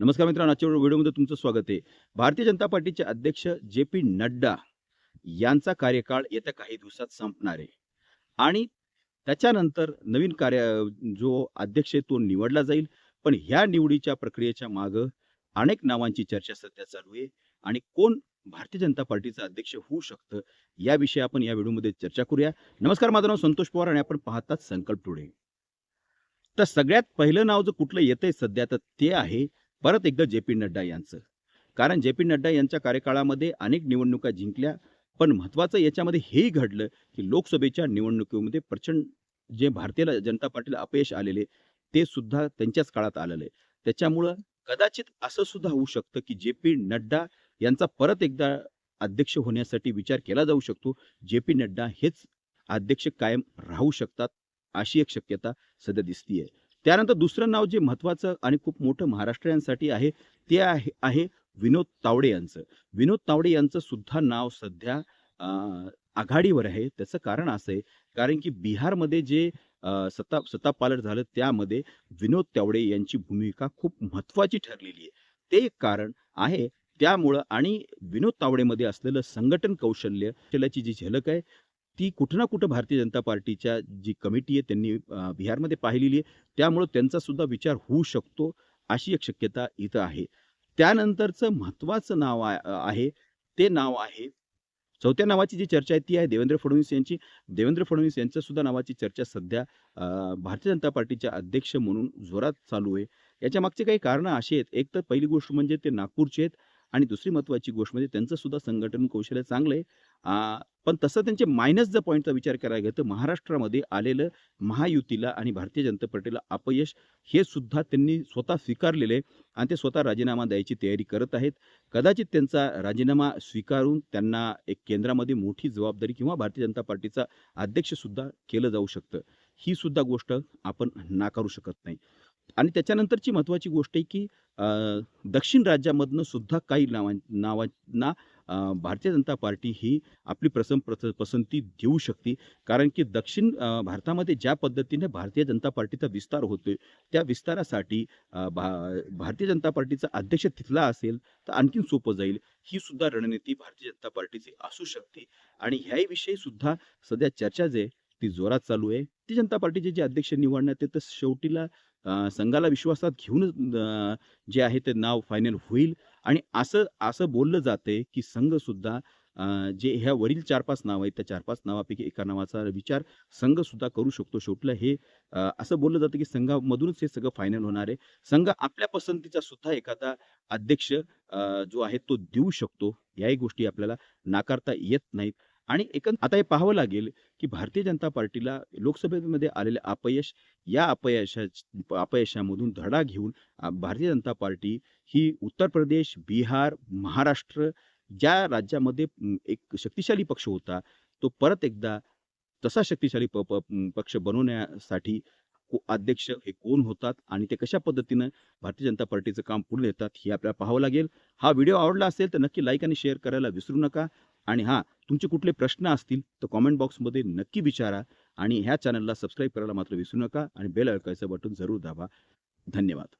नमस्कार मित्रांनो आजच्या व्हिडिओमध्ये तुमचं स्वागत आहे. भारतीय जनता पार्टीचे अध्यक्ष जे पी नड्डा यांचा कार्यकाळ येत्या काही दिवसात संपणार आहे. आणि त्याच्यानंतर नवीन कार्य जो अध्यक्ष आहे तो निवडला जाईल. पण ह्या निवडीच्या प्रक्रियेच्या मागं अनेक नावांची चर्चा सध्या चालू आहे. आणि कोण भारतीय जनता पार्टीचा अध्यक्ष होऊ शकतं याविषयी आपण या व्हिडिओमध्ये चर्चा करूया. नमस्कार माझं नाव संतोष पवार आणि आपण पाहतात संकल्प टुडे. तर सगळ्यात पहिलं नाव जर कुठलं येतंय सध्या तर ते आहे परत एकदा जे पी नड्डा यांचं. कारण जे पी नड्डा यांच्या कार्यकाळामध्ये अनेक निवडणुका जिंकल्या पण महत्त्वाचं याच्यामध्ये हेही घडलं की लोकसभेच्या निवडणुकीमध्ये प्रचंड जे भारतीय जनता पार्टीला अपयश आलेले ते सुद्धा त्यांच्याच काळात आलेलं. आहे त्याच्यामुळं कदाचित असं सुद्धा होऊ शकतं की जे पी नड्डा यांचा परत एकदा अध्यक्ष होण्यासाठी विचार केला जाऊ शकतो. जे पी नड्डा हेच अध्यक्ष कायम राहू शकतात अशी एक शक्यता सध्या दिसतीये. त्यानंतर दुसरं नाव जे महत्त्वाचं आणि खूप मोठं महाराष्ट्रीयांसाठी आहे ते आहे आहे विनोद तावडे यांचं. विनोद तावडे यांचं सुद्धा नाव सध्या आघाडीवर आहे. त्याचं कारण असं आहे कारण की बिहारमध्ये जे सत्ता सत्ता पालट झालं त्यामध्ये विनोद तावडे यांची भूमिका खूप महत्त्वाची ठरलेली आहे. ते एक कारण आहे. त्यामुळं आणि विनोद तावडेमध्ये असलेलं संघटन कौशल्य कौशल्याची जी झलक आहे ती कुठं ना कुठं भारतीय जनता पार्टीच्या जी कमिटी आहे त्यांनी बिहारमध्ये पाहिलेली आहे. त्यामुळं त्यांचासुद्धा विचार होऊ शकतो अशी एक शक्यता इथं आहे. त्यानंतरचं महत्त्वाचं नाव आहे ते नाव आहे चौथ्या नावाची जी चर्चा आहे ती आहे देवेंद्र फडणवीस यांची. देवेंद्र फडणवीस यांच्यासुद्धा नावाची चर्चा सध्या भारतीय जनता पार्टीच्या अध्यक्ष म्हणून जोरात चालू आहे. याच्या मागचे काही कारणं अशी आहेत. एक तर पहिली गोष्ट म्हणजे ते नागपूरचे आहेत आणि दुसरी महत्त्वाची गोष्ट म्हणजे त्यांचं सुद्धा संघटन कौशल्य चांगलं आहे. पण तसं त्यांचे मायनस जर पॉईंटचा विचार करायला गेलं तर महाराष्ट्रामध्ये आलेलं महायुतीला आणि भारतीय जनता पार्टीला अपयश हे सुद्धा त्यांनी स्वतः स्वीकारलेले आहे. आणि ते स्वतः राजीनामा द्यायची तयारी करत आहेत. कदाचित त्यांचा राजीनामा स्वीकारून त्यांना एक केंद्रामध्ये मोठी जबाबदारी किंवा भारतीय जनता पार्टीचा अध्यक्षसुद्धा केलं जाऊ शकतं. ही सुद्धा गोष्ट आपण नाकारू शकत नाही. आणि त्याच्यानंतरची महत्त्वाची गोष्ट आहे की दक्षिण राज्यामधनं सुद्धा काही नावां नावांना भारतीय जनता पार्टी ही आपली प्रसं प्रस पसंती देऊ शकते. कारण की दक्षिण भारतामध्ये ज्या पद्धतीने भारतीय जनता पार्टीचा विस्तार होतोय त्या विस्तारासाठी भा भारतीय जनता पार्टीचा अध्यक्ष तिथला असेल तर आणखीन सोपं जाईल. ही सुद्धा रणनीती भारतीय जनता पार्टीची असू शकते. आणि ह्याही विषयी सुद्धा सध्या चर्चा जे आहे ती जोरात चालू आहे. ती जनता पार्टीचे जे अध्यक्ष निवडण्यात येतं शेवटीला संघाला विश्वासात घेऊन जे आहे ते नाव फायनल होईल. आणि असं असं बोललं जाते की संघ सुद्धा जे ह्या वरील चार पाच नाव आहेत त्या चार पाच नावापैकी एका नावाचा विचार संघ सुद्धा करू शकतो शेवटला हे असं बोललं जातं की संघामधूनच हे सगळं फायनल होणार आहे. संघ आपल्या पसंतीचा सुद्धा एखादा अध्यक्ष अं, जो आहे तो देऊ शकतो. याही गोष्टी आपल्याला नाकारता येत नाहीत. आणि एकंद आता हे पाहावं लागेल की भारतीय जनता पार्टीला लोकसभेमध्ये आलेले अपयश या अपयशा अपयशामधून धडा घेऊन भारतीय जनता पार्टी ही उत्तर प्रदेश बिहार महाराष्ट्र ज्या राज्यामध्ये एक शक्तिशाली पक्ष होता तो परत एकदा तसा शक्तिशाली प प- पक्ष बनवण्यासाठी अध्यक्ष हे कोण होतात आणि ते कशा पद्धतीनं भारतीय जनता पार्टीचं काम पुढे नेतात हे आपल्याला पाहावं लागेल. हा व्हिडिओ आवडला असेल तर नक्की लाईक आणि शेअर करायला विसरू नका. आणि हां तुमचे कुठले प्रश्न असतील तर कॉमेंट बॉक्समध्ये नक्की विचारा आणि ह्या चॅनलला सबस्क्राईब करायला मात्र विसरू नका आणि बेल ऐकायचं बटन जरूर दाबा. धन्यवाद.